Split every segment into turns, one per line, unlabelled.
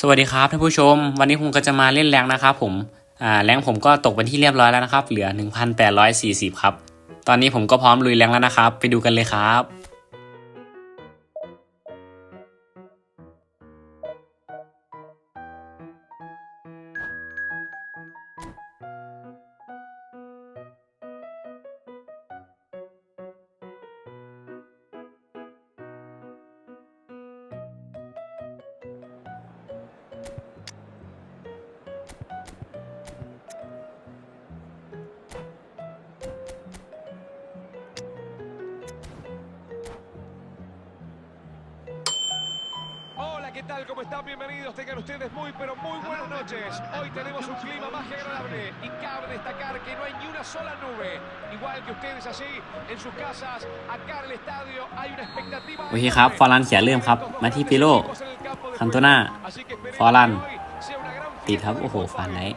สวัสดีครับท่านผู้ชมวันนี้ผมก็จะมาเล่นแรงนะครับผมอ่าแรงผมก็ตกเป็นที่เรียบร้อยแล้วนะครับ เหลือ 1840 ครับ ตอนนี้ผมก็พร้อมลุยแรงแล้วนะครับ ไปดูกันเลยครับ
¿qué tal? ¿Cómo están? Bienvenidos. Tengan ustedes muy, pero muy buenas noches. Hoy tenemos un clima más que agradable y cabe destacar que no hay ni una sola nube. Igual que ustedes allí,
en sus casas, acá en el estadio hay una expectativa... โอเคครับฟอรันเขียนเริ่มครับ มาที่ปิโร่คันโตนาฟอรัน sea una gran ตีครับ โอ้โหฟานไนท์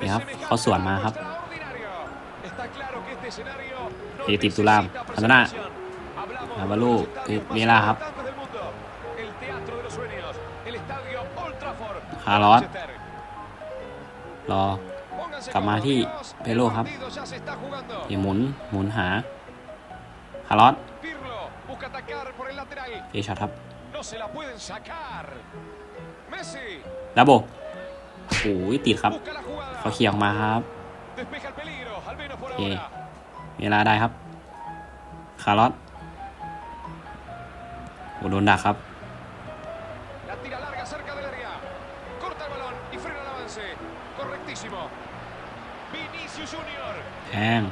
นีครับเขาสวนมาครับเอติตุลามพัฒนานาบาลูเมล่าครับคาร์ลอสรอกลับมาที่เปโลครับ๋ยวหมุนหมุนหาคาร์ลอสเอชดครับับเบโบโอ้ยติดครับ เขาเขี่ยออกมาครับโอเคเวลาได้ครับ คาร์ลอสโอ้โดนดักครับแทง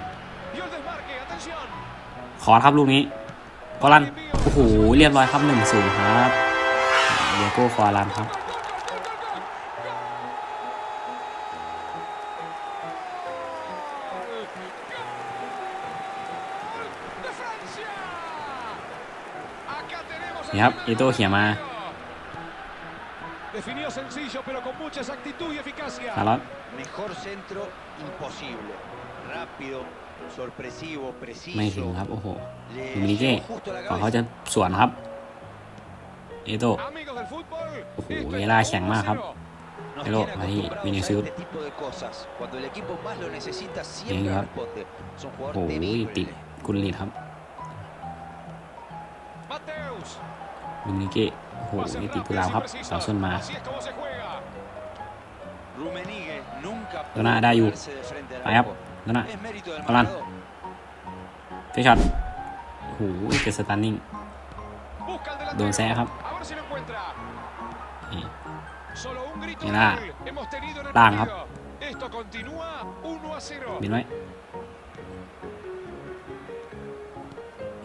ขอครับลูกนี้กอลันโอ้โหเรียบร้อยครับหนึ่งศูนย์ครับ เดียโก้คอรันครับนี่ครับอิโต้เขี่ยมาคารลอนไม่ถึงครับ โอ้โห มิิเก้ก่อเขาจะสวนครับเอโต้โอ้โหเวลาแข็งมากครับเอโต้มาที่วินิซิลยัง่ครับ โอ้โห ติดกุลลีดครับมินิเกะโหนี่ติกลาวครับ สาวส้นมาโดน่าได้อยู่ ไปครับโดน่ากอลันเฟช็อตโหเกิดสตันนิ่งโดนแซ่ครับนี่นะต่างครับบินไว้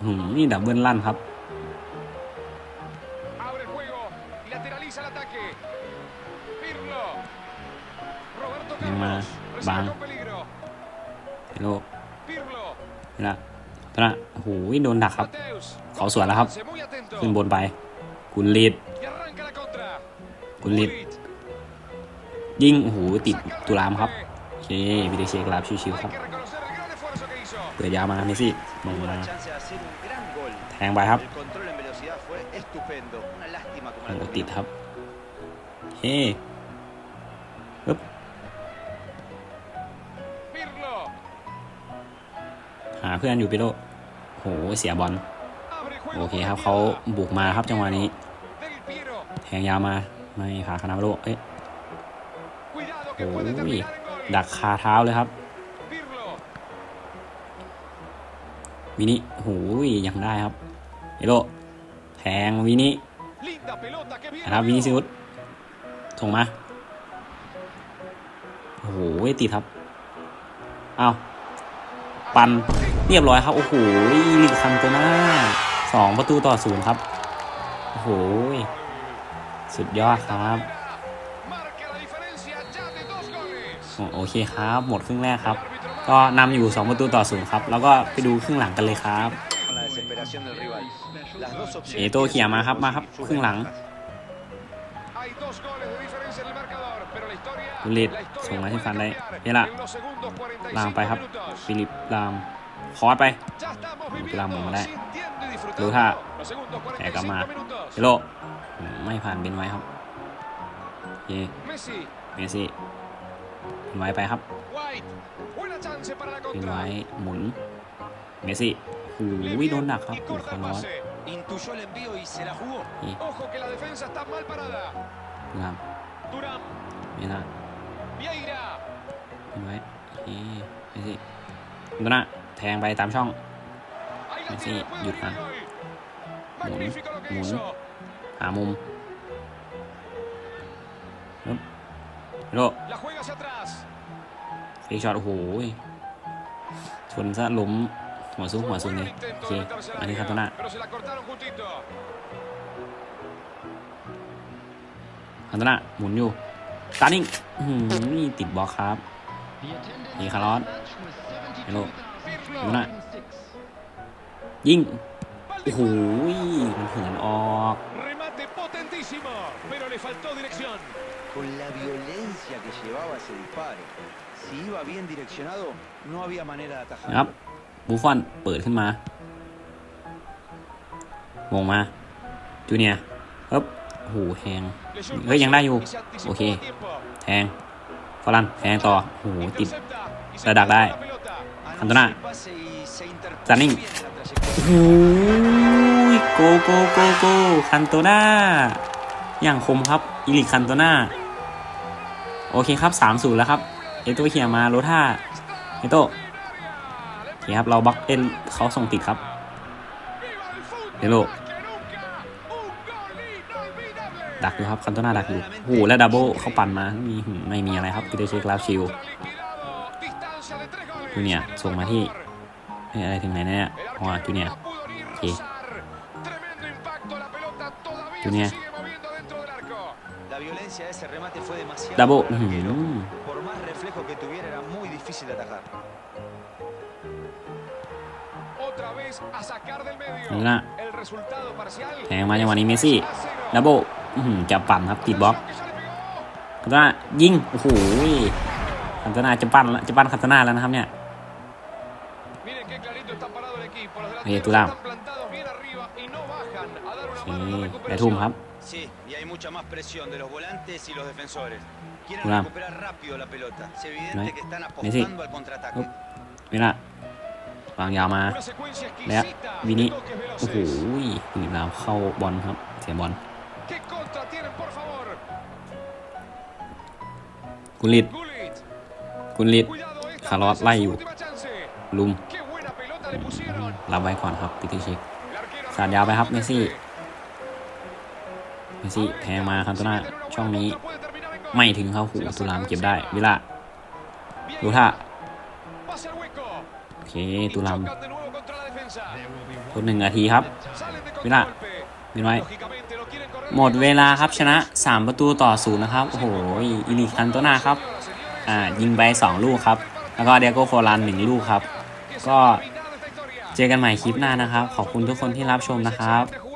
หืม นี่ดับเบิลลั่นครับ lateraliza el ataque. Pirlo. Roberto Carlos. Ma, a c o l o Pirlo. Mira. ตอนน้นหยโดนดักครับเขาสวนแล้วครับ ขึ้นบนไปคุณลิดคุณลิดยิงโอหูติดตุลามครับเอเควิเดเชกราบชิวๆครับเปิดยาวมาเมสซี่มองมาแทงไปครับ Fue estupendo. Una lástima como โอ้ติดครับ เฮ้ป๊บ Pirlo. หาเพื่อนอยู่ปิโลโหเสียบอลโอเคครับ เขาบุกมาครับจังหวะนี้ แทงยาวมาไม่ผ่านคานาบโลเอ้ยโอ้ยดักคาเท้าเลยครับ วินิโอ้ยยังได้ครับปิโลแทงวินินะครับวินิซิอุสส่งมาโอ้โหตีทับเอาปันเรียบร้อยครับโอ้โหลิกคันตัวหน้าสองประตูต่อศูนย์ครับโอ้โหสุดยอดครับ โอเคครับหมดครึ่งแรกครับ ก็นำอยู่2ประตูต่อศูนย์ครับ แล้วก็ไปดูครึ่งหลังกันเลยครับเอโตเขี่ยมาครับมาครับ ครึ่งหลังลลิตส่งมาให้ฟันได้เฮล่ะ ลามไปครับ ฟิลิปลามคอสไปลามหมดมาได้ดูท่าแต่กลับมาเฮโลไม่ผ่านเบนไว้ครับเยเมซี่เป็นไว้ไปครับเป็นไว้หมุน เมซี่โอ้ยโดนหนักครับโดนคาร์ลอ Intuyó el envío y se la jugó. Sí. Ojo que la defensa está mal parada. Durán. Durán. Mira. Vieira. เห็นไหมนี่เมสซี่ดูนะแทงไปตามช่อง Ahí la Messi, tiene, puede Yurka. venir hoy. Magnífico lo que Mun. hizo. หามุมปึ๊บโล La juega hacia atrás. ฟรีช็อตโอ้โหชนซะหลุมหัวซุกหัวซุนนี่โอเคอันนี้คาตานาคาตน้าหมุนอยู่ตานิ่งนี่ติดบล็อกครับนี่คาร์ลอสเฮลโลคาน่ายิงโอ้โหมันเหินออกครับบูฟอนเปิดขึ้นมามงมา จูเนียอึ๊บโหแทงเฮ้ยยังได้อยู่ โอเค แทงฟอลันแทงต่อโหติดระดักได้ คันโตนาจานิงโอ้ยโกโก โก โก คันโตนาอย่างคมครับอิลิคันโตนาโอเคครับ3์แล้วครับ เอโตเฮียมาโรท่าเอโตเ่ครับเราบล็อกเอ็นเขาส่งติดครับเดโลดักอยู่ครับคันโตนาดักอยู่ โอ้โหและดับเบิลเขาปั่นมา มีไม่มีอะไรครับกิเดเชคลาชิลจูเนียส่งมาที่อะไรถึงไหนเนี่ยอ๋อจูเนียโอเคจูเนียดับเบิลนะแทงมาจังวันนี้เมซี่ดับเบิลจะปั่นครับติดบล็อกคาตานายิงโอ้โหคาตนาจะปั่นจะปั่นคาตนาแล้วนะครับเนี่ยเฮยตุลามได้ทุ่มครับตุลามเมสซี่เวลาวางยาวมาและวินิโอ้โหหนีลาวเข้าบอลครับ เสียบอล กุลิดกุลิดคาร์ลอสไล่อยู่ ลุม รับไว้ก่อนครับปิติเช็คสาดยาวไปครับเมซี่ เมซี่แทงมาคันตุน่าช่องนี้ ไม่ถึงเขาหูตุลามเก็บได้ วิลาดูท่าโอเคตุลามทดหนึ่งนาทีครับเวลาเินไว้หมดเวลาครับชนะ 3 ประตูต่อศูนย์นะครับ โอ้โห อิลิคันตัวหน้าครับ อ่า ยิงไป2ลูกครับ แล้วก็เดียโกโฟลันหนึ่งลูกครับ ก็เจอกันใหม่คลิปหน้านะครับ ขอบคุณทุกคนที่รับชมนะครับ